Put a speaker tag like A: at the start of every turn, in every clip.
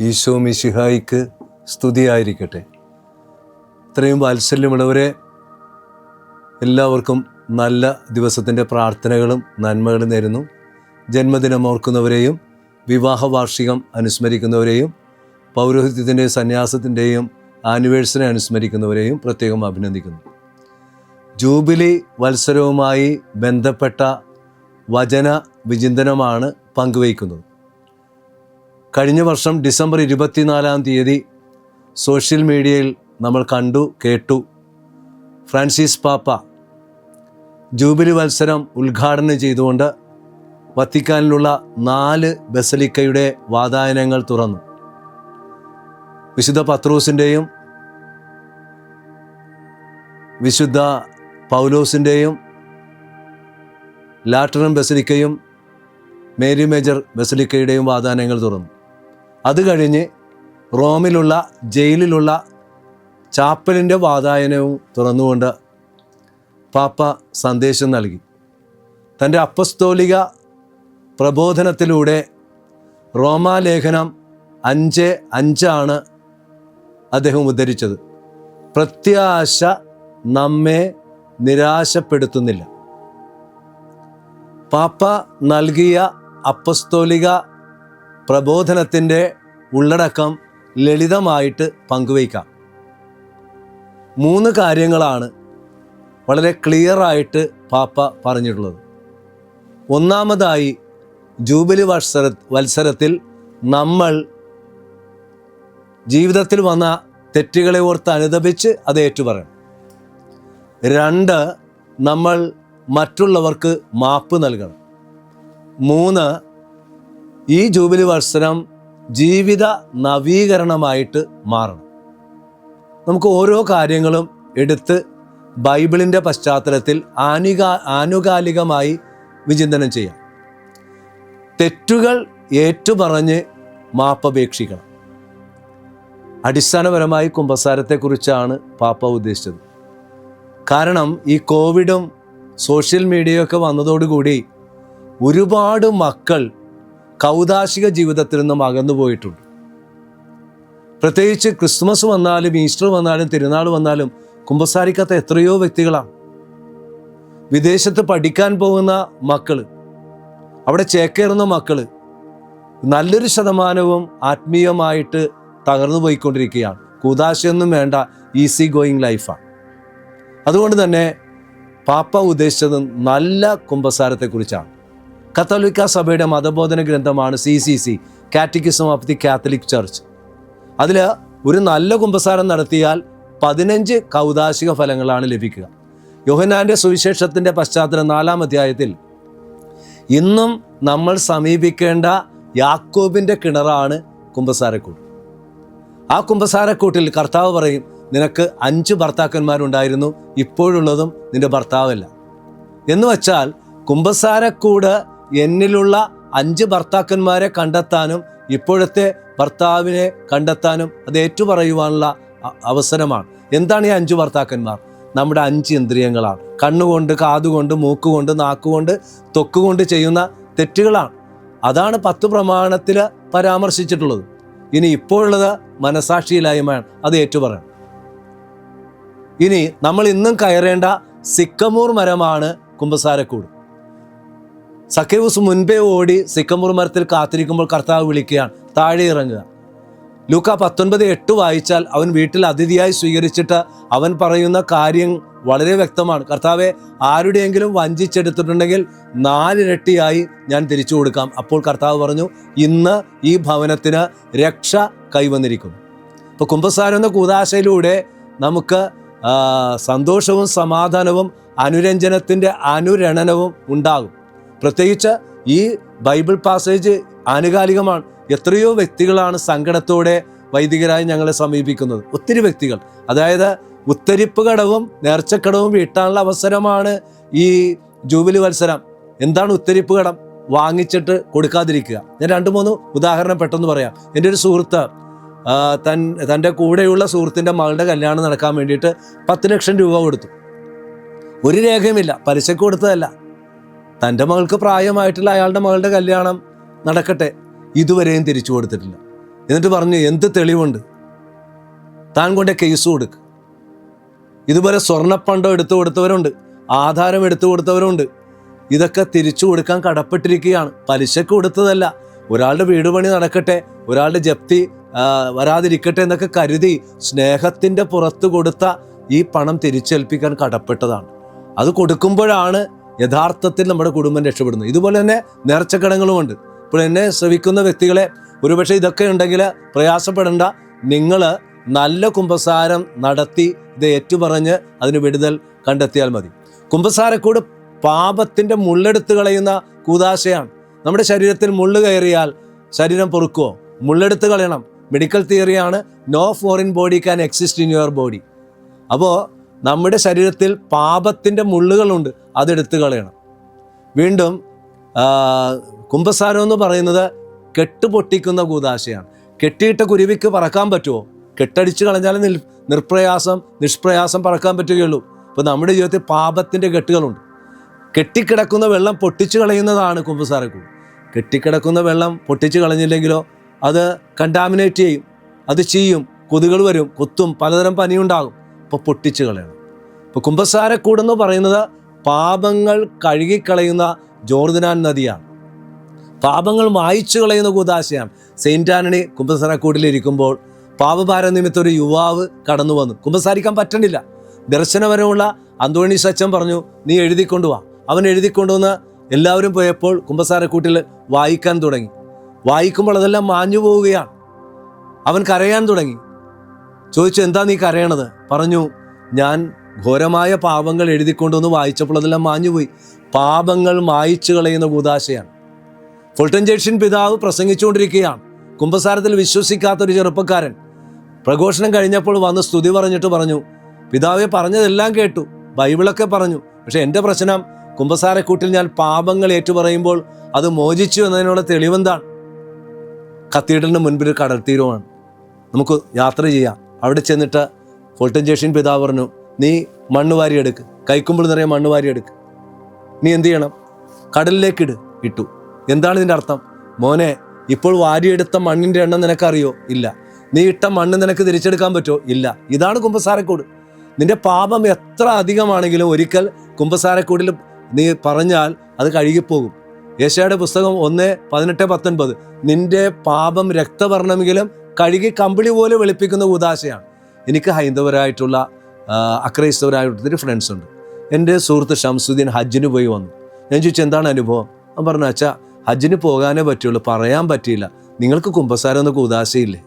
A: ഈശോ മിശിഹായിക്ക് സ്തുതിയായിരിക്കട്ടെ. ഇത്രയും വാത്സല്യമുള്ളവരെ എല്ലാവർക്കും നല്ല ദിവസത്തിന്റെ പ്രാർത്ഥനകളും നന്മകളും നേരുന്നു. ജന്മദിനം ഓർക്കുന്നവരെയും വിവാഹ വാർഷികം അനുസ്മരിക്കുന്നവരെയും പൗരോഹിത്യത്തിന്റെയും സന്യാസത്തിന്റെയും ആനിവേഴ്സറി അനുസ്മരിക്കുന്നവരെയും പ്രത്യേകം അഭിനന്ദിക്കുന്നു. ജൂബിലി വത്സരവുമായി ബന്ധപ്പെട്ട വചന വിചിന്തനമാണ് പങ്കുവയ്ക്കുന്നത്. കഴിഞ്ഞ വർഷം ഡിസംബർ ഇരുപത്തിനാലാം തീയതി സോഷ്യൽ മീഡിയയിൽ നമ്മൾ കണ്ടു കേട്ടു. ഫ്രാൻസിസ് പാപ്പ ജൂബിലി മത്സരം ഉദ്ഘാടനം ചെയ്തുകൊണ്ട് വത്തിക്കാനിലുള്ള നാല് ബസലിക്കയുടെ വാതായനങ്ങൾ തുറന്നു. വിശുദ്ധ പത്രോസിന്റെയും വിശുദ്ധ പൗലോസിന്റെയും ലാറ്ററൻ ബസലിക്കയും മേരി മേജർ ബസലിക്കയുടെയും വാതായനങ്ങൾ തുറന്നു. അത് കഴിഞ്ഞ് റോമിലുള്ള ജയിലിലുള്ള ചാപ്പലിന്റെ വാതായനവും തുറന്നുകൊണ്ട് പാപ്പ സന്ദേശം നൽകി. തന്റെ അപ്പസ്തോലിക പ്രബോധനത്തിലൂടെ റോമാലേഖനം അഞ്ച് അഞ്ചാണ് അദ്ദേഹം ഉദ്ധരിച്ചത്. പ്രത്യാശ നമ്മെ നിരാശപ്പെടുത്തുന്നില്ല. പാപ്പ നൽകിയ അപ്പസ്തോലിക പ്രബോധനത്തിന്റെ ഉള്ളടക്കം ലളിതമായിട്ട് പങ്കുവയ്ക്കാം. മൂന്ന് കാര്യങ്ങളാണ് വളരെ ക്ലിയറായിട്ട് പാപ്പ പറഞ്ഞിട്ടുള്ളത്. ഒന്നാമതായി ജൂബിലി വത്സര വത്സരത്തിൽ നമ്മൾ ജീവിതത്തിൽ വന്ന തെറ്റുകളെ ഓർത്ത് അനുദപിച്ച് അത് ഏറ്റുപറയണം. രണ്ട് നമ്മൾ മറ്റുള്ളവർക്ക് മാപ്പ് നൽകണം. മൂന്ന് ഈ ജൂബിലി വത്സരം ജീവിത നവീകരണമായിട്ട് മാറണം. നമുക്ക് ഓരോ കാര്യങ്ങളും എടുത്ത് ബൈബിളിന്റെ പശ്ചാത്തലത്തിൽ ആനുകാ ആനുകാലികമായി വിചിന്തനം ചെയ്യാം. തെറ്റുകൾ ഏറ്റുപറഞ്ഞ് മാപ്പപേക്ഷിക്കണം. അടിസ്ഥാനപരമായി കുമ്പസാരത്തെക്കുറിച്ചാണ് പാപ്പ ഉദ്ദേശിച്ചത്. കാരണം ഈ കോവിഡും സോഷ്യൽ മീഡിയയൊക്കെ വന്നതോടുകൂടി ഒരുപാട് മക്കൾ കൗതാശിക ജീവിതത്തിൽ നിന്നും അകന്നു പോയിട്ടുണ്ട്. പ്രത്യേകിച്ച് ക്രിസ്മസ് വന്നാലും ഈസ്റ്റർ വന്നാലും തിരുനാൾ വന്നാലും കുമ്പസാരിക്കാത്ത എത്രയോ വ്യക്തികളാണ്. വിദേശത്ത് പഠിക്കാൻ പോകുന്ന മക്കൾ അവിടെ ചേക്കേറുന്ന മക്കൾ നല്ലൊരു ശതമാനവും ആത്മീയമായിട്ട് തകർന്നു പോയിക്കൊണ്ടിരിക്കുകയാണ്. കൂതാശയൊന്നും വേണ്ട ഈസി ഗോയിങ് ലൈഫാണ്. അതുകൊണ്ട് തന്നെ പാപ്പ ഉദ്ദേശിച്ചത് നല്ല കുമ്പസാരത്തെക്കുറിച്ചാണ്. കത്തോലിക്ക സഭയുടെ മതബോധന ഗ്രന്ഥമാണ് C C C catechism of the Catholic Church അതിൽ ഒരു നല്ല കുമ്പസാരം നടത്തിയാൽ പതിനഞ്ച് കൗതാശിക ഫലങ്ങളാണ് ലഭിക്കുക. യോഹനാന്റെ സുവിശേഷത്തിന്റെ പശ്ചാത്തലം നാലാം അധ്യായത്തിൽ ഇന്നും നമ്മൾ സമീപിക്കേണ്ട യാക്കോബിന്റെ കിണറാണ് കുമ്പസാരക്കൂട് ആ കുമ്പസാരക്കൂട്ടിൽ കർത്താവ് പറയും നിനക്ക് അഞ്ച് ഭർത്താക്കന്മാരുണ്ടായിരുന്നു ഇപ്പോഴുള്ളതും നിന്റെ ഭർത്താവല്ല. എന്ന് വച്ചാൽ കുമ്പസാരക്കൂട് എന്നിലുള്ള അഞ്ച് ഭർത്താക്കന്മാരെ കണ്ടെത്താനും ഇപ്പോഴത്തെ ഭർത്താവിനെ കണ്ടെത്താനും അത് ഏറ്റുപറയുവാനുള്ള അവസരമാണ്. എന്താണ് ഈ അഞ്ച് ഭർത്താക്കന്മാർ? നമ്മുടെ അഞ്ച് ഇന്ദ്രിയങ്ങളാണ്. കണ്ണുകൊണ്ട് കാതുകൊണ്ട് മൂക്കുകൊണ്ട് നാക്കുകൊണ്ട് തൊക്കുകൊണ്ട് ചെയ്യുന്ന തെറ്റുകളാണ്. അതാണ് പത്ത് പ്രമാണത്തിൽ പരാമർശിച്ചിട്ടുള്ളത്. ഇനി ഇപ്പോഴുള്ളത് മനസാക്ഷിയില്ലായ്മയാണ്. അത് ഏറ്റുപറയണം. ഇനി നമ്മൾ ഇന്നും കയറേണ്ട സിക്കമൂർ മരമാണ് കുമ്പസാരക്കൂട്. സഖ്യവൂസ് മുൻപേ ഓടി സിക്കമ്പൂർ മരത്തിൽ കാത്തിരിക്കുമ്പോൾ കർത്താവ് വിളിക്കുകയാണ്. താഴെ ഇറങ്ങുക. ലൂക്ക പത്തൊൻപത് എട്ട് വായിച്ചാൽ അവൻ വീട്ടിൽ അതിഥിയായി സ്വീകരിച്ചിട്ട് അവൻ പറയുന്ന കാര്യം വളരെ വ്യക്തമാണ്. കർത്താവെ ആരുടെയെങ്കിലും വഞ്ചിച്ചെടുത്തിട്ടുണ്ടെങ്കിൽ നാലിരട്ടിയായി ഞാൻ തിരിച്ചു കൊടുക്കാം. അപ്പോൾ കർത്താവ് പറഞ്ഞു ഇന്ന് ഈ ഭവനത്തിന് രക്ഷ കൈവന്നിരിക്കും ഇപ്പോൾ കുംഭസാരം എന്ന കൂതാശയിലൂടെ നമുക്ക് സന്തോഷവും സമാധാനവും അനുരഞ്ജനത്തിന്റെ അനുരണനവും ഉണ്ടാകും. പ്രത്യേകിച്ച് ഈ ബൈബിൾ പാസേജ് ആനുകാലികമാണ്. എത്രയോ വ്യക്തികളാണ് സങ്കടത്തോടെ വൈദികരായി ഞങ്ങളെ സമീപിക്കുന്നത്. ഒത്തിരി വ്യക്തികൾ. അതായത് ഉത്തരിപ്പ് കടവും നേർച്ചക്കടവും വീട്ടാനുള്ള അവസരമാണ് ഈ ജൂബിലി മത്സരം. എന്താണ് ഉത്തരിപ്പ് കടം? വാങ്ങിച്ചിട്ട് കൊടുക്കാതിരിക്കുക. ഞാൻ രണ്ട് മൂന്ന് ഉദാഹരണം പെട്ടെന്ന് പറയാം. എന്റെ ഒരു സുഹൃത്ത് തൻ തന്റെ കൂടെയുള്ള സുഹൃത്തിന്റെ മകളുടെ കല്യാണം നടക്കാൻ വേണ്ടിയിട്ട് പത്ത് ലക്ഷം രൂപ കൊടുത്തു. ഒരു രേഖയുമില്ല. പലിശക്ക് കൊടുത്തതല്ല. തന്റെ മകൾക്ക് പ്രായമായിട്ടുള്ള അയാളുടെ മകളുടെ കല്യാണം നടക്കട്ടെ. ഇതുവരെയും തിരിച്ചു കൊടുത്തിട്ടില്ല. എന്നിട്ട് പറഞ്ഞു എന്ത് തെളിവുണ്ട്? താൻ കൊണ്ട് കേസ് കൊടുക്ക്. ഇതുപോലെ സ്വർണപ്പണ്ടം എടുത്തു കൊടുത്തവരുണ്ട് ആധാരം എടുത്തു കൊടുത്തവരുണ്ട്. ഇതൊക്കെ തിരിച്ചു കൊടുക്കാൻ കടപ്പെട്ടിരിക്കുകയാണ്. പലിശക്ക് കൊടുത്തതല്ല. ഒരാളുടെ വീട് പണി നടക്കട്ടെ ഒരാളുടെ ജപ്തി വരാതിരിക്കട്ടെ എന്നൊക്കെ കരുതി സ്നേഹത്തിന്റെ പുറത്ത് കൊടുത്ത ഈ പണം തിരിച്ചേൽപ്പിക്കാൻ കടപ്പെട്ടതാണ്. അത് കൊടുക്കുമ്പോഴാണ് യഥാർത്ഥത്തിൽ നമ്മുടെ കുടുംബം രക്ഷപ്പെടുന്നു. ഇതുപോലെ തന്നെ നേർച്ചക്കടങ്ങളുമുണ്ട് ഇപ്പോൾ എന്നെ ശ്രവിക്കുന്ന വ്യക്തികളെ ഒരുപക്ഷെ ഇതൊക്കെ ഉണ്ടെങ്കിൽ പ്രയാസപ്പെടേണ്ട. നിങ്ങൾ നല്ല കുംഭസാരം നടത്തി ഇത് ഏറ്റുപറഞ്ഞ് അതിന് വിടുതൽ കണ്ടെത്തിയാൽ മതി. കുംഭസാരക്കൂട് പാപത്തിന്റെ മുള്ളെടുത്ത് കളയുന്ന കൂതാശയാണ്. നമ്മുടെ ശരീരത്തിൽ മുള്ള് കയറിയാൽ ശരീരം പൊറുക്കുമോ മുള്ളെടുത്ത് കളയണം. Medical തിയറിയാണ് no foreign body can exist in your body അപ്പോൾ നമ്മുടെ ശരീരത്തിൽ പാപത്തിന്റെ മുള്ളുകളുണ്ട് അതെടുത്തു കളയണം. വീണ്ടും കുംഭസാരം എന്ന് പറയുന്നത് കെട്ടുപൊട്ടിക്കുന്ന കൂതാശയാണ്. കെട്ടിയിട്ട കുരുവിക്ക് പറക്കാൻ പറ്റുമോ? കെട്ടടിച്ച് കളഞ്ഞാൽ നിൽ നിർപ്രയാസം നിഷ്പ്രയാസം പറക്കാൻ പറ്റുകയുള്ളൂ. ഇപ്പോൾ നമ്മുടെ ജീവിതത്തിൽ പാപത്തിന്റെ കെട്ടുകളുണ്ട്. കെട്ടിക്കിടക്കുന്ന വെള്ളം പൊട്ടിച്ചു കളയുന്നതാണ് കുംഭസാരക്കൂട് കെട്ടിക്കിടക്കുന്ന വെള്ളം പൊട്ടിച്ചു കളഞ്ഞില്ലെങ്കിലോ അത് കണ്ടാമിനേറ്റ് ചെയ്യും അത് ചെയ്യും കൊതുകൾ വരും കൊത്തും പലതരം പനിയുണ്ടാകും. അപ്പോൾ പൊട്ടിച്ചു കളയണം. ഇപ്പോൾ കുംഭസാരക്കൂടെന്ന് പറയുന്നത് പാപങ്ങൾ കഴുകിക്കളയുന്ന ജോർദിനാൻ നദിയാണ്. പാപങ്ങൾ മായ്ച്ചു കളയുന്ന കൂതാശയാണ്. സെയിന്റ് ആന്റണി കുംഭസാരക്കൂട്ടിലിരിക്കുമ്പോൾ പാപഭാര നിമിത്തം ഒരു യുവാവ് കടന്നു വന്നു. കുംഭസാരിക്കാൻ പറ്റണില്ല. ദർശനപരമുള്ള അന്തോണി സച്ചൻ പറഞ്ഞു നീ എഴുതിക്കൊണ്ടുവാ അവൻ എഴുതിക്കൊണ്ടുവന്ന് എല്ലാവരും പോയപ്പോൾ കുംഭസാരക്കൂട്ടിൽ വായിക്കാൻ തുടങ്ങി. വായിക്കുമ്പോൾ അതെല്ലാം മാഞ്ഞു പോവുകയാണ് അവൻ കരയാൻ തുടങ്ങി. ചോദിച്ചു എന്താ നീ കരയണത്? പറഞ്ഞു ഞാൻ ഘോരമായ പാപങ്ങൾ എഴുതിക്കൊണ്ടുവന്ന് വായിച്ചപ്പോൾ അതെല്ലാം മാഞ്ഞുപോയി. പാപങ്ങൾ മായിച്ചു കളയുന്ന കൂതാശയാണ്. ഫുൾട്ടൻ ജംഗ്ഷൻ പിതാവ് പ്രസംഗിച്ചുകൊണ്ടിരിക്കുകയാണ്. കുംഭസാരത്തിൽ വിശ്വസിക്കാത്ത ഒരു ചെറുപ്പക്കാരൻ. പ്രഘോഷണം കഴിഞ്ഞപ്പോൾ വന്ന് സ്തുതി പറഞ്ഞിട്ട് പറഞ്ഞു പിതാവെ പറഞ്ഞതെല്ലാം കേട്ടു. ബൈബിളൊക്കെ പറഞ്ഞു. പക്ഷെ എന്റെ പ്രശ്നം കുംഭസാരക്കൂട്ടിൽ ഞാൻ പാപങ്ങൾ ഏറ്റുപറയുമ്പോൾ അത് മോചിച്ചു എന്നതിനുള്ള തെളിവെന്താണ്? കത്തീഡ്രലിന് മുൻപിൽ ഒരു കടൽ തീരമാണ് നമുക്ക് യാത്ര ചെയ്യാം. അവിടെ ചെന്നിട്ട് ഫോൾട്ടൻ ജേഷൻ പിതാവ് പറഞ്ഞു നീ മണ്ണ് വാരി എടുക്ക്. കൈക്കുമ്പോൾ നിറയെ മണ്ണ് വാരി എടുക്ക്. നീ എന്ത് ചെയ്യണം? ഇട്. ഇട്ടു. എന്താണ് ഇതിന്റെ അർത്ഥം? മോനെ ഇപ്പോൾ വാരിയെടുത്ത മണ്ണിന്റെ എണ്ണം നിനക്കറിയോ? ഇല്ല. നീ ഇട്ട മണ്ണ് നിനക്ക് തിരിച്ചെടുക്കാൻ പറ്റുമോ? ഇല്ല. ഇതാണ് കുംഭസാരക്കൂട് നിന്റെ പാപം എത്ര അധികമാണെങ്കിലും ഒരിക്കൽ കുംഭസാരക്കൂടിൽ നീ പറഞ്ഞാൽ അത് കഴുകിപ്പോകും. യേശയുടെ പുസ്തകം ഒന്ന് പതിനെട്ട് പത്തൊൻപത്. നിന്റെ പാപം രക്തവർണമെങ്കിലും കഴുകി കമ്പിളി പോലെ വെളുപ്പിക്കുന്ന ഉദാശയാണ് എനിക്ക് ഹൈന്ദവരായിട്ടുള്ള അക്രൈസ്തവരായിട്ടുള്ള ഫ്രണ്ട്സ് ഉണ്ട്. എന്റെ സുഹൃത്ത് ഷംസുദ്ദീൻ ഹജ്ജിന് പോയി വന്നു. ഞാൻ ചോദിച്ചു എന്താണ് അനുഭവം? അവൻ പറഞ്ഞു അച്ഛാ ഹജ്ജിന് പോകാനേ പറ്റുള്ളൂ പറയാൻ പറ്റിയില്ല. നിങ്ങൾക്ക് കുംഭസാരം എന്നൊക്കെ ഉദാശയില്ലേ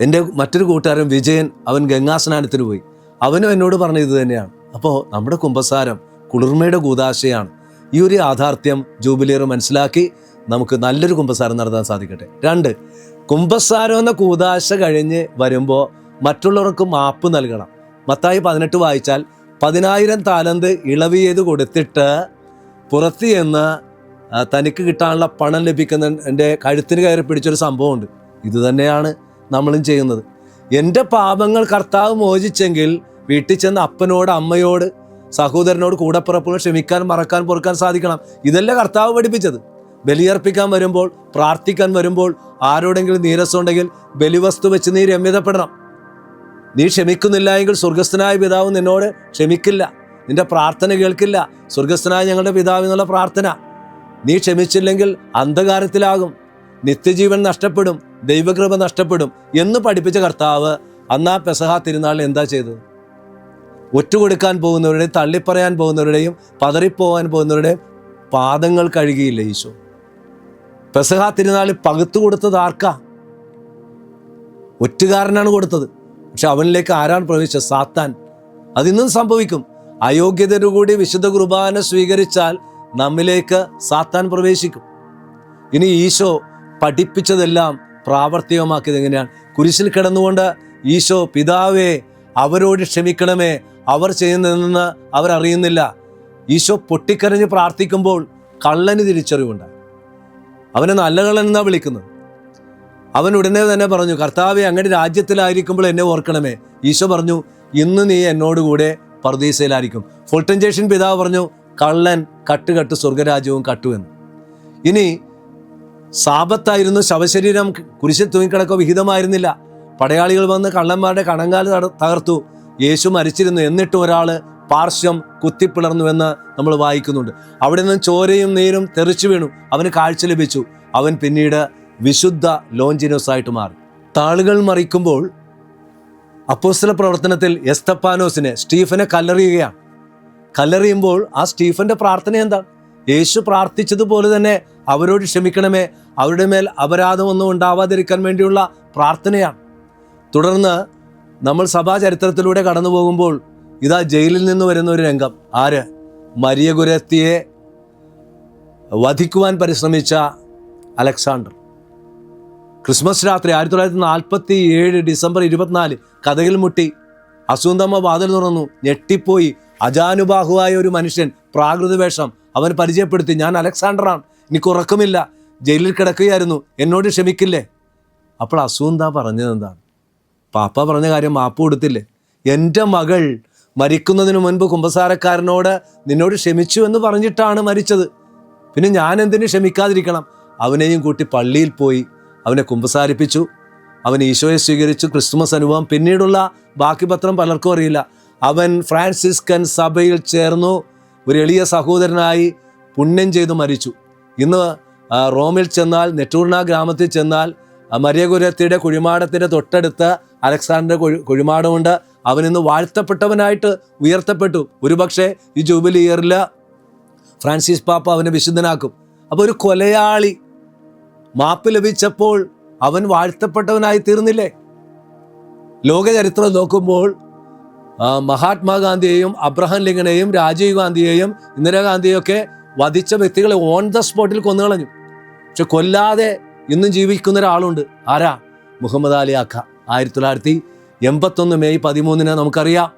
A: എന്റെ മറ്റൊരു കൂട്ടുകാരൻ വിജയൻ അവൻ ഗംഗാസ്നാനത്തിന് പോയി. അവനും എന്നോട് പറഞ്ഞ ഇത് തന്നെയാണ്. അപ്പോൾ നമ്മുടെ കുമ്പസാരം കുളിർമയുടെ കൂതാശയാണ് ഈ ഒരു യാഥാർത്ഥ്യം ജൂബിലിയർ മനസ്സിലാക്കി നമുക്ക് നല്ലൊരു കുമ്പസാരം നടത്താൻ സാധിക്കട്ടെ. രണ്ട് കുംഭസാരം എന്ന കൂതാശ കഴിഞ്ഞ് വരുമ്പോൾ മറ്റുള്ളവർക്ക് മാപ്പ് നൽകണം. മത്തായി പതിനെട്ട് വായിച്ചാൽ പതിനായിരം താലന്ത് ഇളവ് ചെയ്ത് കൊടുത്തിട്ട് പുറത്ത് ചെന്ന് തനിക്ക് കിട്ടാനുള്ള പണം ലഭിക്കുന്ന എന്റെ കഴുത്തിന് കയറി പിടിച്ചൊരു സംഭവമുണ്ട്. ഇത് തന്നെയാണ് നമ്മളും ചെയ്യുന്നത്. എന്റെ പാപങ്ങൾ കർത്താവ് മോചിച്ചെങ്കിൽ വീട്ടിൽ ചെന്ന് അപ്പനോട് അമ്മയോട് സഹോദരനോട് കൂടപ്പിറപ്പോട് ക്ഷമിക്കാൻ മറക്കാൻ പൊറുക്കാൻ സാധിക്കണം. ഇതല്ലേ കർത്താവ് പഠിപ്പിച്ചത്. ബലിയർപ്പിക്കാൻ വരുമ്പോൾ പ്രാർത്ഥിക്കാൻ വരുമ്പോൾ ആരോടെങ്കിലും നീരസമുണ്ടെങ്കിൽ ബലിവസ്തു വെച്ച് നീ രമ്യതപ്പെടണം. നീ ക്ഷമിക്കുന്നില്ല എങ്കിൽ സ്വർഗസ്ഥനായ പിതാവ് നിന്നോട് ക്ഷമിക്കില്ല. നിന്റെ പ്രാർത്ഥന കേൾക്കില്ല. സ്വർഗസ്ഥനായ ഞങ്ങളുടെ പിതാവ് എന്നുള്ള പ്രാർത്ഥന. നീ ക്ഷമിച്ചില്ലെങ്കിൽ അന്ധകാരത്തിലാകും. നിത്യജീവൻ നഷ്ടപ്പെടും. ദൈവകൃപ നഷ്ടപ്പെടും എന്ന് പഠിപ്പിച്ച കർത്താവ് അന്നാ പെസഹ തിരുനാളിൽ എന്താ ചെയ്തത്? ഒറ്റുകൊടുക്കാൻ പോകുന്നവരുടെയും തള്ളിപ്പറയാൻ പോകുന്നവരുടെയും പതറിപ്പോവാൻ പോകുന്നവരുടെയും പാദങ്ങൾ കഴുകിയില്ല ഈശോ? പെസഹ തിരുനാളിൽ പകുത്തു കൊടുത്തത് ആർക്കാ? ഒറ്റുകാരനാണ് കൊടുത്തത്. പക്ഷെ അവനിലേക്ക് ആരാണ് പ്രവേശിച്ചത്? സാത്താൻ. അതിന്നും സംഭവിക്കും. അയോഗ്യതരുകൂടി വിശുദ്ധ കുർബാന സ്വീകരിച്ചാൽ നമ്മിലേക്ക് സാത്താൻ പ്രവേശിക്കും. ഇനി ഈശോ പഠിപ്പിച്ചതെല്ലാം പ്രാവർത്തികമാക്കിയത് എങ്ങനെയാണ്? കുരിശിൽ കിടന്നുകൊണ്ട് ഈശോ പിതാവേ അവരോട് ക്ഷമിക്കണമേ. അവർ ചെയ്യുന്നതെന്ന് അവരറിയുന്നില്ല. ഈശോ പൊട്ടിക്കരഞ്ഞ് പ്രാർത്ഥിക്കുമ്പോൾ കള്ളന് തിരിച്ചറിവുണ്ടായി. അവനെ നല്ല കള്ളൻ എന്നാ വിളിക്കുന്നത്. അവൻ ഉടനെ തന്നെ പറഞ്ഞു കർത്താവെ അങ്ങയുടെ രാജ്യത്തിലായിരിക്കുമ്പോൾ എന്നെ ഓർക്കണമേ. ഈശോ പറഞ്ഞു ഇന്ന് നീ എന്നോടുകൂടെ പർദീസയിലായിരിക്കും. ഫുൾട്ടൻ ജേഷൻ പിതാവ് പറഞ്ഞു കള്ളൻ കട്ടുകട്ട് സ്വർഗരാജ്യവും കട്ടു എന്ന്. ഇനി സാപത്തായിരുന്നു ശവശരീരം കുരിശിൽ തൂങ്ങിക്കിടക്കോ വിഹിതമായിരുന്നില്ല. പടയാളികൾ വന്ന് കള്ളന്മാരുടെ കണങ്കാല തകർത്തു. യേശു മരിച്ചിരുന്നു. എന്നിട്ട് ഒരാൾ പാർശ്വം കുത്തിപ്പിളർന്നുവെന്ന് നമ്മൾ വായിക്കുന്നുണ്ട്. അവിടെ നിന്ന് ചോരയും നീരും തെറിച്ചു വീണു. അവന് കാഴ്ച ലഭിച്ചു. അവൻ പിന്നീട് വിശുദ്ധ ലോഞ്ചിനോസ് ആയിട്ട് മാറി. താളുകൾ മറിക്കുമ്പോൾ അപ്പോസ്തല പ്രവർത്തനത്തിൽ എസ്തപ്പാനോസിനെ സ്റ്റീഫനെ കല്ലെറിയുകയാണ്. കല്ലെറിയുമ്പോൾ ആ സ്റ്റീഫന്റെ പ്രാർത്ഥന എന്താ യേശു പ്രാർത്ഥിച്ചതുപോലെ തന്നെ അവരോട് ക്ഷമിക്കണമേ. അവരുടെ മേൽ അപരാധമൊന്നും ഉണ്ടാവാതിരിക്കാൻ വേണ്ടിയുള്ള പ്രാർത്ഥനയാണ്. തുടർന്ന് നമ്മൾ സഭാചരിത്രത്തിലൂടെ കടന്നു പോകുമ്പോൾ ഇതാ ജയിലിൽ നിന്ന് വരുന്ന ഒരു രംഗം. ആര്? മരിയ ഗുരത്തിയെ വധിക്കുവാൻ പരിശ്രമിച്ച അലക്സാണ്ടർ. ക്രിസ്മസ് രാത്രി ആയിരത്തി തൊള്ളായിരത്തി നാൽപ്പത്തി ഏഴ് ഡിസംബർ ഇരുപത്തിനാല് കഥകിൽ മുട്ടി. അസൂന്തമ്മ വാതിൽ തുറന്നു. ഞെട്ടിപ്പോയി. അജാനുബാഹുവായ ഒരു മനുഷ്യൻ പ്രാകൃത വേഷം അവൻ പരിചയപ്പെടുത്തി. ഞാൻ അലക്സാണ്ടറാണ്. എനിക്ക് ഉറക്കമില്ല. ജയിലിൽ കിടക്കുകയായിരുന്നു. എന്നോട് ക്ഷമിക്കില്ലേ? അപ്പോൾ അസൂന്ത പറഞ്ഞതെന്താണ്? പാപ്പ പറഞ്ഞ കാര്യം മാപ്പ് കൊടുത്തില്ലേ? എന്റെ മകൾ മരിക്കുന്നതിന് മുൻപ് കുമ്പസാരക്കാരനോട് നിന്നോട് ക്ഷമിച്ചു എന്ന് പറഞ്ഞിട്ടാണ് മരിച്ചത്. പിന്നെ ഞാൻ എന്തിനു ക്ഷമിക്കാതിരിക്കണം? അവനെയും കൂട്ടി പള്ളിയിൽ പോയി അവനെ കുമ്പസാരിപ്പിച്ചു. അവൻ ഈശോയെ സ്വീകരിച്ചു ക്രിസ്തുമസ് അനുഭവം പിന്നീടുള്ള ബാക്കി പത്രം പലർക്കും അറിയില്ല. അവൻ ഫ്രാൻസിസ്കൻ സഭയിൽ ചേർന്നു ഒരു എളിയ സഹോദരനായി പുണ്യം ചെയ്തു മരിച്ചു. ഇന്ന് റോമിൽ ചെന്നാൽ നെറ്റൂർണ ഗ്രാമത്തിൽ ചെന്നാൽ മരിയകുരത്തിയുടെ കുഴിമാടത്തിന്റെ തൊട്ടടുത്ത് അലക്സാണ്ടർ കുഴി കുഴിമാടമുണ്ട്. അവൻ ഇന്ന് വാഴ്ത്തപ്പെട്ടവനായിട്ട് ഉയർത്തപ്പെട്ടു. ഒരുപക്ഷെ ഈ ജൂബിലി ഇയറിൽ ഫ്രാൻസിസ് പാപ്പ അവനെ വിശുദ്ധനാക്കും. അപ്പോൾ ഒരു കൊലയാളി മാപ്പ് ലഭിച്ചപ്പോൾ അവൻ വാഴ്ത്തപ്പെട്ടവനായി തീർന്നില്ലേ? ലോകചരിത്രം നോക്കുമ്പോൾ മഹാത്മാഗാന്ധിയെയും അബ്രഹാം ലിങ്കനെയും രാജീവ് ഗാന്ധിയെയും ഇന്ദിരാഗാന്ധിയെയും ഒക്കെ വധിച്ച വ്യക്തികളെ ഓൺ ദ സ്പോട്ടിൽ കൊന്നുകളഞ്ഞു. പക്ഷെ കൊല്ലാതെ ഇന്നും ജീവിക്കുന്ന ഒരാളുണ്ട്. ആരാ? മുഹമ്മദ് അലി അഖ ആയിരത്തി തൊള്ളായിരത്തി എൺപത്തൊന്ന് മെയ് പതിമൂന്നിന് നമുക്കറിയാം.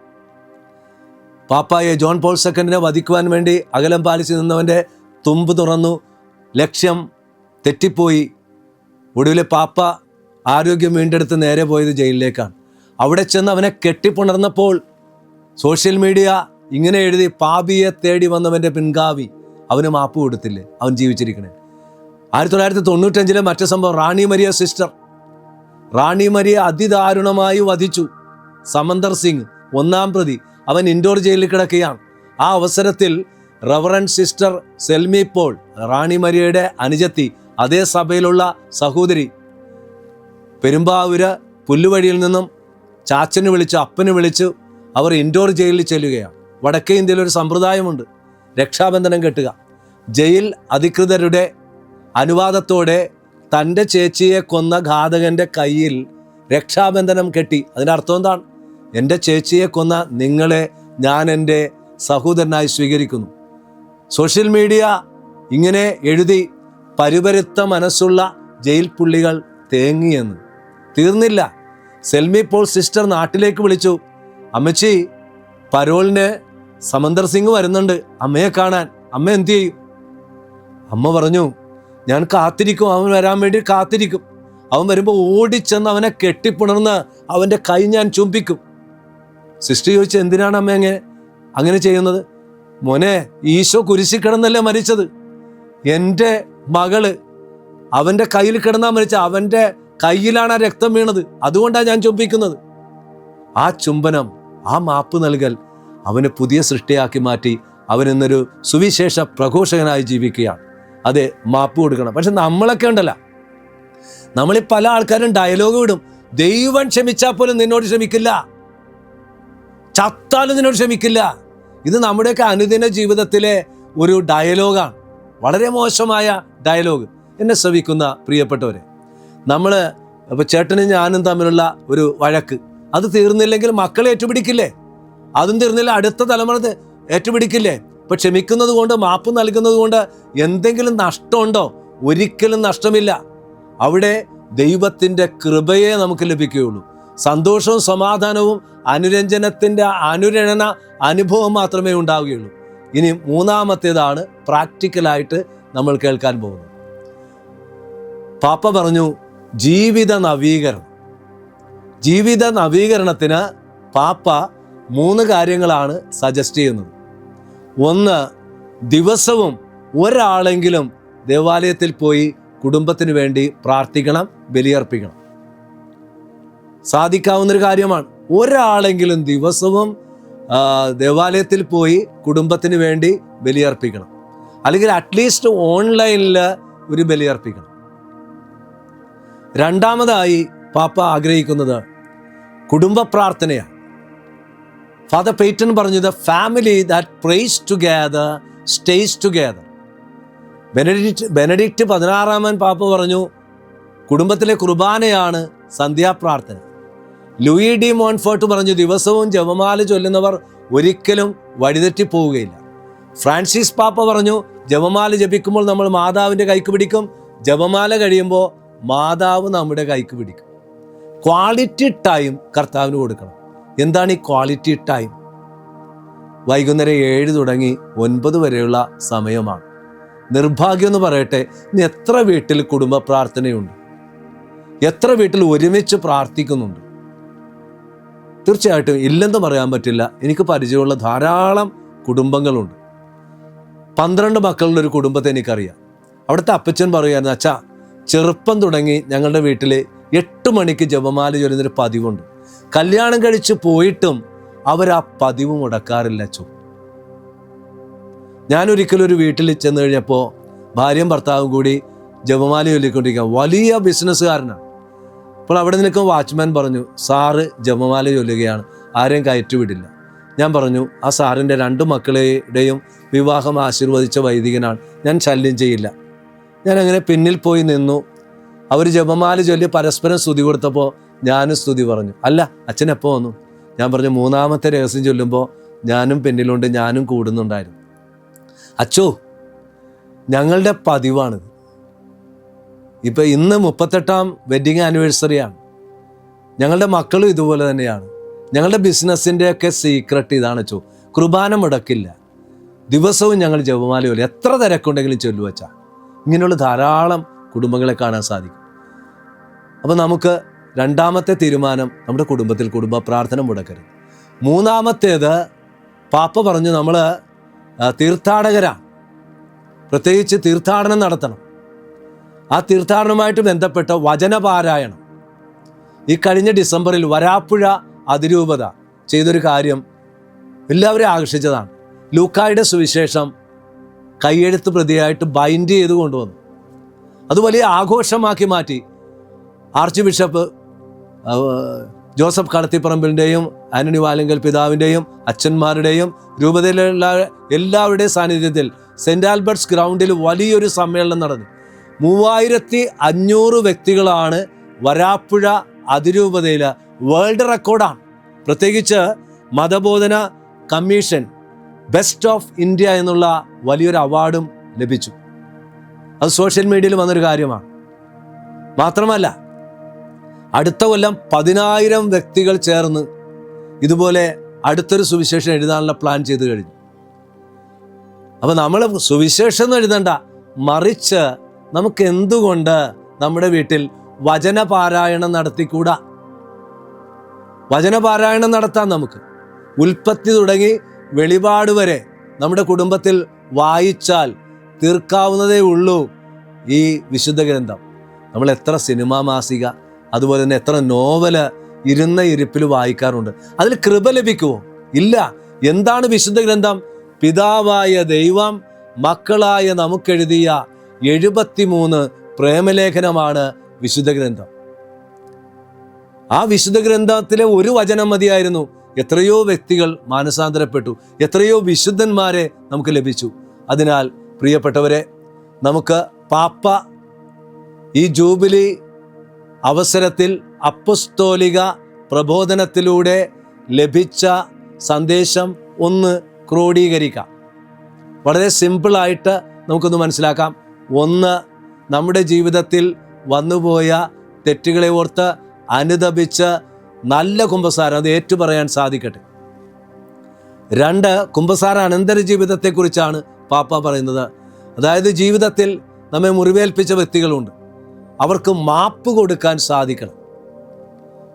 A: പാപ്പായെ ജോൺ പോൾ സെക്കൻഡിനെ വധിക്കുവാൻ വേണ്ടി അകലം പാലിച്ച് നിന്നവന്റെ തുമ്പ് തുറന്നു. ലക്ഷ്യം തെറ്റിപ്പോയി. ഒടുവിലെ പാപ്പ ആരോഗ്യം വീണ്ടെടുത്ത് നേരെ പോയത് ജയിലിലേക്കാണ്. അവിടെ ചെന്ന് അവനെ കെട്ടിപ്പുണർന്നപ്പോൾ സോഷ്യൽ മീഡിയ ഇങ്ങനെ എഴുതി പാപിയെ തേടി വന്നവന്റെ പിൻഗാവി അവന് മാപ്പ് കൊടുത്തില്ലേ? അവൻ ജീവിച്ചിരിക്കണേ. ആയിരത്തി തൊള്ളായിരത്തി തൊണ്ണൂറ്റഞ്ചിലെ മറ്റു സംഭവം റാണി മരിയ സിസ്റ്റർ റാണി മരിയ അതിദാരുണമായി വധിച്ചു. സമന്ദർ സിംഗ് ഒന്നാം പ്രതി അവൻ ഇൻഡോർ ജയിലിൽ കിടക്കുകയാണ്. ആ അവസരത്തിൽ റവറൻ സിസ്റ്റർ സെൽമി പോൾ റാണിമരിയുടെ അനുജത്തി അതേ സഭയിലുള്ള സഹോദരി പെരുമ്പാവൂര് പുല്ലുവഴിയിൽ നിന്നും ചാച്ചന് വിളിച്ചു അപ്പന് വിളിച്ചു അവർ ഇൻഡോർ ജയിലിൽ ചെല്ലുകയാണ്. വടക്കേ ഇന്ത്യയിൽ ഒരു സമ്പ്രദായമുണ്ട്. രക്ഷാബന്ധനം കെട്ടുക. ജയിൽ അധികൃതരുടെ അനുവാദത്തോടെ തന്റെ ചേച്ചിയെ കൊന്ന ഘാതകന്റെ കയ്യിൽ രക്ഷാബന്ധനം കെട്ടി. അതിന്റെ അർത്ഥം എന്താണ്? എന്റെ ചേച്ചിയെ കൊന്ന നിങ്ങളെ ഞാൻ എന്റെ സഹോദരനായി സ്വീകരിക്കുന്നു. സോഷ്യൽ മീഡിയ ഇങ്ങനെ എഴുതി പരുപരുത്ത മനസ്സുള്ള ജയിൽ പുള്ളികൾ തേങ്ങിയെന്ന്. തീർന്നില്ല. സെൽമി പോൾ സിസ്റ്റർ നാട്ടിലേക്ക് വിളിച്ചു. അമ്മച്ചി പരോളിന് സമന്തർ സിംഗ് വരുന്നുണ്ട്. അമ്മയെ കാണാൻ. അമ്മ എന്തു ചെയ്യും? അമ്മ പറഞ്ഞു ഞാൻ കാത്തിരിക്കും അവൻ വരാൻ വേണ്ടി കാത്തിരിക്കും. അവൻ വരുമ്പോൾ ഓടിച്ചെന്ന് അവനെ കെട്ടിപ്പുണർന്ന് അവന്റെ കൈ ഞാൻ ചുംബിക്കും. സിസ്റ്റർ ചോദിച്ചു എന്തിനാണ് അമ്മ അങ്ങനെ അങ്ങനെ ചെയ്യുന്നത്? മോനെ ഈശോ കുരിശി കിടന്നല്ലേ മരിച്ചത്. എന്റെ മകൾ അവന്റെ കയ്യിൽ കിടന്നാ മരിച്ച അവന്റെ കയ്യിലാണ് ആ രക്തം വീണത്. അതുകൊണ്ടാണ് ഞാൻ ചുംബിക്കുന്നത്. ആ ചുംബനം ആ മാപ്പ് നൽകൽ അവന് പുതിയ സൃഷ്ടിയാക്കി മാറ്റി അവൻ ഇന്നൊരു സുവിശേഷ പ്രഘോഷകനായി ജീവിക്കുകയാണ്. അതെ മാപ്പ് കൊടുക്കണം. പക്ഷെ നമ്മളൊക്കെ ഉണ്ടല്ല. നമ്മളീ പല ആൾക്കാരും ഡയലോഗ് വിടും ദൈവം ക്ഷമിച്ചാൽ പോലും നിന്നോട് ക്ഷമിക്കില്ല. ചത്താലും നിന്നോട് ക്ഷമിക്കില്ല. ഇത് നമ്മുടെയൊക്കെ അനുദിന ജീവിതത്തിലെ ഒരു ഡയലോഗാണ് വളരെ മോശമായ ഡയലോഗ് എന്നെ ശ്രവിക്കുന്ന പ്രിയപ്പെട്ടവരെ നമ്മൾ ഇപ്പോൾ ചേട്ടനും ഞാനും തമ്മിലുള്ള ഒരു വഴക്ക്. അത് തീർന്നില്ലെങ്കിൽ മക്കളെ ഏറ്റുപിടിക്കില്ലേ? അതും തീർന്നില്ല അടുത്ത തലമുറ ഏറ്റുപിടിക്കില്ലേ? ഇപ്പൊ ക്ഷമിക്കുന്നത് കൊണ്ട് മാപ്പ് നൽകുന്നത് കൊണ്ട് എന്തെങ്കിലും നഷ്ടമുണ്ടോ? ഒരിക്കലും നഷ്ടമില്ല. അവിടെ ദൈവത്തിന്റെ കൃപയെ നമുക്ക് ലഭിക്കുകയുള്ളൂ. സന്തോഷവും സമാധാനവും അനുരഞ്ജനത്തിന്റെ അനുരണന അനുഭവം മാത്രമേ ഉണ്ടാവുകയുള്ളൂ. ഇനി മൂന്നാമത്തേതാണ് പ്രാക്ടിക്കലായിട്ട് നമ്മൾ കേൾക്കാൻ പോകുന്നത്. പാപ്പ പറഞ്ഞു ജീവിത നവീകരണം. ജീവിത നവീകരണത്തിന് പാപ്പ മൂന്ന് കാര്യങ്ങളാണ് സജസ്റ്റ് ചെയ്യുന്നത്. ഒന്ന് ദിവസവും ഒരാളെങ്കിലും ദേവാലയത്തിൽ പോയി കുടുംബത്തിന് വേണ്ടി പ്രാർത്ഥിക്കണം ബലിയർപ്പിക്കണം. സാധിക്കാവുന്നൊരു കാര്യമാണ്. ഒരാളെങ്കിലും ദിവസവും ദേവാലയത്തിൽ പോയി കുടുംബത്തിന് വേണ്ടി ബലിയർപ്പിക്കണം. അല്ലെങ്കിൽ അറ്റ്ലീസ്റ്റ് ഓൺലൈനിൽ ഒരു ബലിയർപ്പിക്കണം. രണ്ടാമതായി പാപ്പ ആഗ്രഹിക്കുന്നത് കുടുംബ പ്രാർത്ഥനയാണ് ഫാദർ പേറ്റൺ പറഞ്ഞത് family that prays together stays together Benedict Benedict പതിനാറാമൻ പാപ്പ പറഞ്ഞു കുടുംബത്തിലെ കുർബാനയാണ് സന്ധ്യാപ്രാർത്ഥന. ലൂയി ഡി മോൺഫോർട്ട് പറഞ്ഞു ദിവസവും ജപമാല ചൊല്ലുന്നവർ ഒരിക്കലും വഴിതെറ്റി പോവുകയില്ല. ഫ്രാൻസിസ് പാപ്പ പറഞ്ഞു ജപമാല ജപിക്കുമ്പോൾ നമ്മൾ മാതാവിന്റെ കൈക്ക് പിടിക്കും. ജപമാല കഴിയുമ്പോൾ മാതാവ് നമ്മുടെ കൈക്ക് പിടിക്കും. ക്വാളിറ്റി ടൈം കർത്താവിന് കൊടുക്കണം. എന്താണ് ഈ ക്വാളിറ്റി ടൈം വൈകുന്നേരം ഏഴ് തുടങ്ങി ഒൻപത് വരെയുള്ള സമയമാണ്. നിർഭാഗ്യം എന്ന് പറയട്ടെ ഇന്ന് എത്ര വീട്ടിൽ കുടുംബ പ്രാർത്ഥനയുണ്ട്? എത്ര വീട്ടിൽ ഒരുമിച്ച് പ്രാർത്ഥിക്കുന്നുണ്ട്? തീർച്ചയായിട്ടും ഇല്ലെന്ന് പറയാൻ പറ്റില്ല. എനിക്ക് പരിചയമുള്ള ധാരാളം കുടുംബങ്ങളുണ്ട്. പന്ത്രണ്ട് മക്കളുടെ ഒരു കുടുംബത്തെ എനിക്കറിയാം. അവിടുത്തെ അപ്പച്ചൻ പറയുമായിരുന്നു അച്ഛാ ചെറുപ്പം തുടങ്ങി ഞങ്ങളുടെ വീട്ടിൽ എട്ട് മണിക്ക് ജപമാല ചൊല്ലുന്നൊരു പതിവുണ്ട്. കല്യാണം കഴിച്ച് പോയിട്ടും അവർ ആ പതിവ് മുടക്കാറില്ല ചോ. ഞാനൊരിക്കലും ഒരു വീട്ടിൽ ചെന്ന് കഴിഞ്ഞപ്പോൾ ഭാര്യയും ഭർത്താവും കൂടി ജപമാല ചൊല്ലിക്കൊണ്ടിരിക്കുക വലിയ ബിസിനസ്സുകാരനാണ് അപ്പോൾ അവിടെ നിൽക്കുന്ന വാച്ച്മാൻ പറഞ്ഞു സാറ് ജപമാല ചൊല്ലുകയാണ് ആരെയും കയറ്റുവിടില്ല ഞാൻ പറഞ്ഞു ആ സാറിന്റെ രണ്ട് മക്കളുടെയും വിവാഹം ആശീർവദിച്ച വൈദികനാണ് ഞാൻ ശല്യം ചെയ്യില്ല. ഞാൻ അങ്ങനെ പിന്നിൽ പോയി നിന്നു. അവർ ജപമാല ചൊല്ലി പരസ്പരം സ്തുതി കൊടുത്തപ്പോൾ ഞാനും സ്തുതി പറഞ്ഞു. അല്ല അച്ഛൻ എപ്പോൾ വന്നു? ഞാൻ പറഞ്ഞു മൂന്നാമത്തെ രഹസ്യം ചൊല്ലുമ്പോൾ ഞാനും പെണ്ണിലുണ്ട് ഞാനും കൂടുന്നുണ്ടായിരുന്നു. അച്ചോ ഞങ്ങളുടെ പതിവാണിത്. ഇപ്പം ഇന്ന് മുപ്പത്തെട്ടാം വെഡ്ഡിങ് ആനിവേഴ്സറിയാണ് ഞങ്ങളുടെ മക്കളും ഇതുപോലെ തന്നെയാണ്. ഞങ്ങളുടെ ബിസിനസ്സിന്റെയൊക്കെ സീക്രട്ട് ഇതാണ് ചോ കുർബാന മുടക്കില്ല. ദിവസവും ഞങ്ങൾ ജപമാല പോലെ എത്ര തിരക്കുണ്ടെങ്കിലും ചൊല്ലുവച്ചാൽ ഇങ്ങനെയുള്ള ധാരാളം കുടുംബങ്ങളെ കാണാൻ സാധിക്കും. അപ്പോൾ നമുക്ക് രണ്ടാമത്തെ തീരുമാനം നമ്മുടെ കുടുംബത്തിൽ കുടുംബ പ്രാർത്ഥന മുടക്കരുത്. മൂന്നാമത്തേത് പാപ്പ പറഞ്ഞു നമ്മൾ തീർത്ഥാടകരാണ് പ്രത്യേകിച്ച് തീർത്ഥാടനം നടത്തണം. ആ തീർത്ഥാടനവുമായിട്ട് ബന്ധപ്പെട്ട വചനപാരായണം. ഈ കഴിഞ്ഞ ഡിസംബറിൽ വരാപ്പുഴ അതിരൂപത ചെയ്തൊരു കാര്യം എല്ലാവരെയും ആകർഷിച്ചതാണ്. ലൂക്കായുടെ സുവിശേഷം കൈയെഴുത്ത് പ്രതിയായിട്ട് ബൈൻഡ് ചെയ്ത് കൊണ്ടുവന്നു. അത് വലിയ ആഘോഷമാക്കി മാറ്റി ആർച്ച് ബിഷപ്പ് ജോസഫ് കളത്തിപ്പറമ്പിന്റെയും ആന്റണി വാലങ്കൽ പിതാവിന്റെയും അച്ഛന്മാരുടെയും രൂപതയിലുള്ള എല്ലാവരുടെയും സാന്നിധ്യത്തിൽ സെന്റ് ആൽബർട്ട്സ് ഗ്രൗണ്ടിൽ വലിയൊരു സമ്മേളനം നടന്നു. മൂവായിരത്തി അഞ്ഞൂറ് വ്യക്തികളാണ് വരാപ്പുഴ അതിരൂപതയിൽ വേൾഡ് റെക്കോർഡാണ്. പ്രത്യേകിച്ച് മതബോധന കമ്മീഷൻ ബെസ്റ്റ് ഓഫ് ഇന്ത്യ എന്നുള്ള വലിയൊരു അവാർഡും ലഭിച്ചു. അത് സോഷ്യൽ മീഡിയയിൽ വന്നൊരു കാര്യമാണ്. മാത്രമല്ല അടുത്ത കൊല്ലം പതിനായിരം വ്യക്തികൾ ചേർന്ന് ഇതുപോലെ അടുത്തൊരു സുവിശേഷം എഴുതാനുള്ള പ്ലാൻ ചെയ്തു കഴിഞ്ഞു. അപ്പോൾ നമ്മൾ സുവിശേഷം എന്ന് എഴുതണ്ട. മറിച്ച് നമുക്ക് എന്തുകൊണ്ട് നമ്മുടെ വീട്ടിൽ വചനപാരായണം നടത്തിക്കൂടാ? വചനപാരായണം നടത്താം നമുക്ക്. ഉൽപ്പത്തി തുടങ്ങി വെളിപാട് വരെ നമ്മുടെ കുടുംബത്തിൽ വായിച്ചാൽ തീർക്കാവുന്നതേ ഉള്ളൂ ഈ വിശുദ്ധ ഗ്രന്ഥം. നമ്മൾ എത്ര സിനിമാ മാസിക അതുപോലെ തന്നെ എത്ര നോവൽ ഇരുന്ന ഇരിപ്പിൽ വായിക്കാറുണ്ട്. അതിൽ കൃപ ലഭിക്കുമോ ഇല്ല. എന്താണ് വിശുദ്ധ ഗ്രന്ഥം? പിതാവായ ദൈവം മക്കളായ നമുക്കെഴുതിയ എഴുപത്തിമൂന്ന് പ്രേമലേഖനമാണ് വിശുദ്ധ ഗ്രന്ഥം. ആ വിശുദ്ധ ഗ്രന്ഥത്തിലെ ഒരു വചനം മതിയായിരുന്നു. എത്രയോ വ്യക്തികൾ മാനസാന്തരപ്പെട്ടു. എത്രയോ വിശുദ്ധന്മാരെ നമുക്ക് ലഭിച്ചു. അതിനാൽ പ്രിയപ്പെട്ടവരെ നമുക്ക് പാപ്പ ഈ ജൂബിലി അവസരത്തിൽ അപ്പസ്തോലിക പ്രബോധനത്തിലൂടെ ലഭിച്ച സന്ദേശം ഒന്ന് ക്രോഡീകരിക്കാം. വളരെ സിമ്പിളായിട്ട് നമുക്കൊന്ന് മനസ്സിലാക്കാം. ഒന്ന് നമ്മുടെ ജീവിതത്തിൽ വന്നുപോയ തെറ്റുകളെ ഓർത്ത് അനുദപിച്ച് നല്ല കുംഭസാരം അത് ഏറ്റുപറയാൻ സാധിക്കട്ടെ. രണ്ട് കുംഭസാര അനന്തര ജീവിതത്തെക്കുറിച്ചാണ് പാപ്പ പറയുന്നത്. അതായത് ജീവിതത്തിൽ നമ്മെ മുറിവേൽപ്പിച്ച വ്യക്തികളുണ്ട്. അവർക്ക് മാപ്പ് കൊടുക്കാൻ സാധിക്കണം.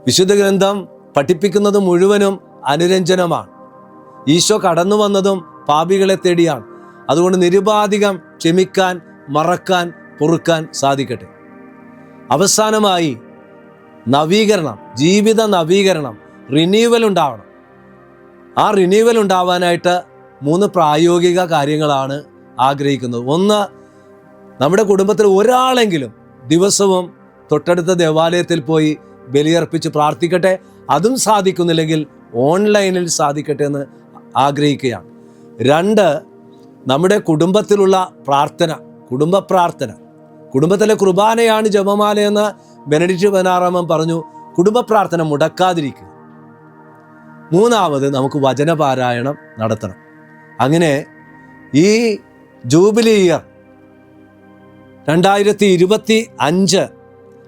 A: വിശുദ്ധ ഗ്രന്ഥം പഠിപ്പിക്കുന്നത് മുഴുവനും അനുരഞ്ജനമാണ്. ഈശോ കടന്നു വന്നതും പാപികളെ തേടിയാണ്. അതുകൊണ്ട് നിരുപാധികം ക്ഷമിക്കാൻ മറക്കാൻ പൊറുക്കാൻ സാധിക്കട്ടെ. അവസാനമായി നവീകരണം ജീവിത നവീകരണം റിന്യൂവൽ ഉണ്ടാവണം. ആ റിന്യൂവൽ ഉണ്ടാവാനായിട്ട് മൂന്ന് പ്രായോഗിക കാര്യങ്ങളാണ് ആഗ്രഹിക്കുന്നത്. ഒന്ന് നമ്മുടെ കുടുംബത്തിൽ ഒരാളെങ്കിലും ദിവസവും തൊട്ടടുത്ത ദേവാലയത്തിൽ പോയി ബലിയർപ്പിച്ച് പ്രാർത്ഥിക്കട്ടെ. അതും സാധിക്കുന്നില്ലെങ്കിൽ ഓൺലൈനിൽ സാധിക്കട്ടെ എന്ന് ആഗ്രഹിക്കുകയാണ്. രണ്ട് നമ്മുടെ കുടുംബത്തിലുള്ള പ്രാർത്ഥന കുടുംബ പ്രാർത്ഥന. കുടുംബത്തിലെ കുർബാനയാണ് ജപമാലയെന്ന് ബെനഡിറ്റ് പതിനാറാമൻ പറഞ്ഞു. കുടുംബ പ്രാർത്ഥന മുടക്കാതിരിക്കുക. മൂന്നാമത് നമുക്ക് വചനപാരായണം നടത്തണം. അങ്ങനെ ഈ ജൂബിലി ഇയർ രണ്ടായിരത്തി ഇരുപത്തി അഞ്ച്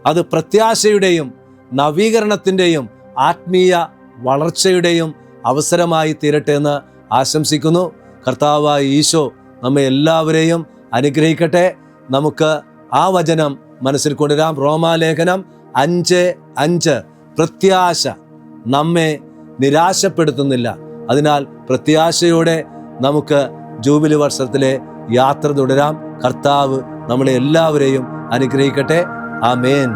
A: അത് പ്രത്യാശയുടെയും നവീകരണത്തിന്റെയും ആത്മീയ വളർച്ചയുടെയും അവസരമായി തീരട്ടെ എന്ന് ആശംസിക്കുന്നു. കർത്താവായ ഈശോ നമ്മെ എല്ലാവരെയും അനുഗ്രഹിക്കട്ടെ. നമുക്ക് ആ വചനം മനസ്സിൽ കൊണ്ടുവരാം. റോമാലേഖനം അഞ്ച് അഞ്ച്. പ്രത്യാശ നമ്മെ നിരാശപ്പെടുത്തുന്നില്ല. അതിനാൽ പ്രത്യാശയോടെ നമുക്ക് ജൂബിലി വർഷത്തിലെ യാത്ര തുടരാം. കർത്താവ് നമ്മളെ എല്ലാവരെയും അനുഗ്രഹിക്കട്ടെ. ആമേൻ.